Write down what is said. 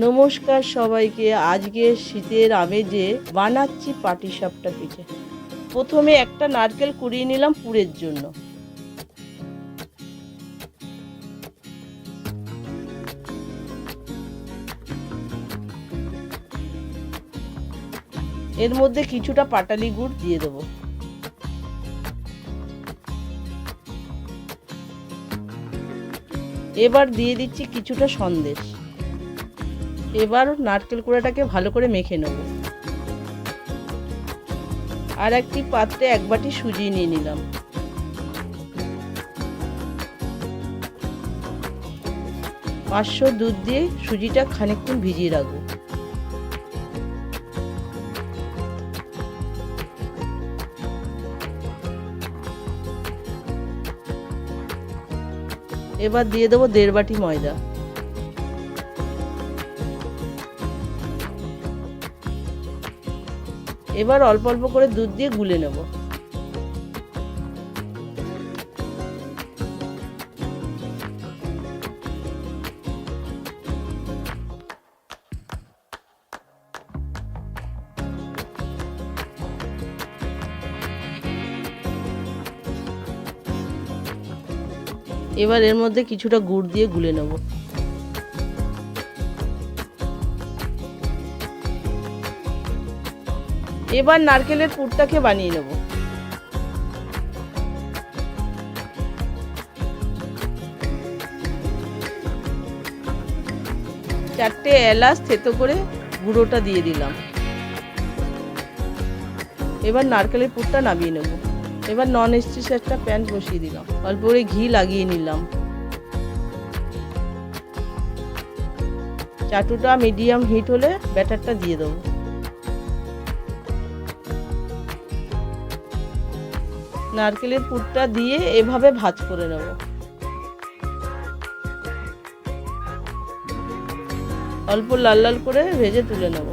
নমস্কার সবাইকে। আজকে শীতের আমেজে বানাচ্ছি পাটি পাটিসাপটা পিঠে। প্রথমে একটা নারকেল কুড়িয়ে নিলাম পুরের জন্য। এর মধ্যে কিছুটা পাটালি গুড় দিয়ে দেবো। এবার দিয়ে দিচ্ছি কিছুটা সন্দেশ। এবার নারকেল কুড়াটাকে ভালো করে মেখে নেব। আর একটি পাত্রে এক বাটি সুজি নিয়ে নিলাম। পাঁচশো দুধ দিয়ে সুজিটা খানিকক্ষণ ভিজিয়ে রাখব। এবার দিয়ে দেবো দেড় বাটি ময়দা। এবার অল্প অল্প করে দুধ দিয়ে গুলে নেব। এবার এর মধ্যে কিছুটা গুড় দিয়ে গুলে নেব। এবার নারকেলের পুরটাকে বানিয়ে নেব। চারটে এলাচ থেতো করে গুঁড়োটা দিয়ে দিলাম। এবার নারকেলের পুরটা নামিয়ে নেব। এবার নন স্টিচ একটা প্যান বসিয়ে দিলাম। অল্প করে ঘি লাগিয়ে নিলাম। চাটুটা মিডিয়াম হিট হলে ব্যাটারটা দিয়ে দেবো। নারকেলের পুরটা দিয়ে এভাবে ভাজ করে নেব। অল্প লাল লাল করে ভেজে তুলে নেব।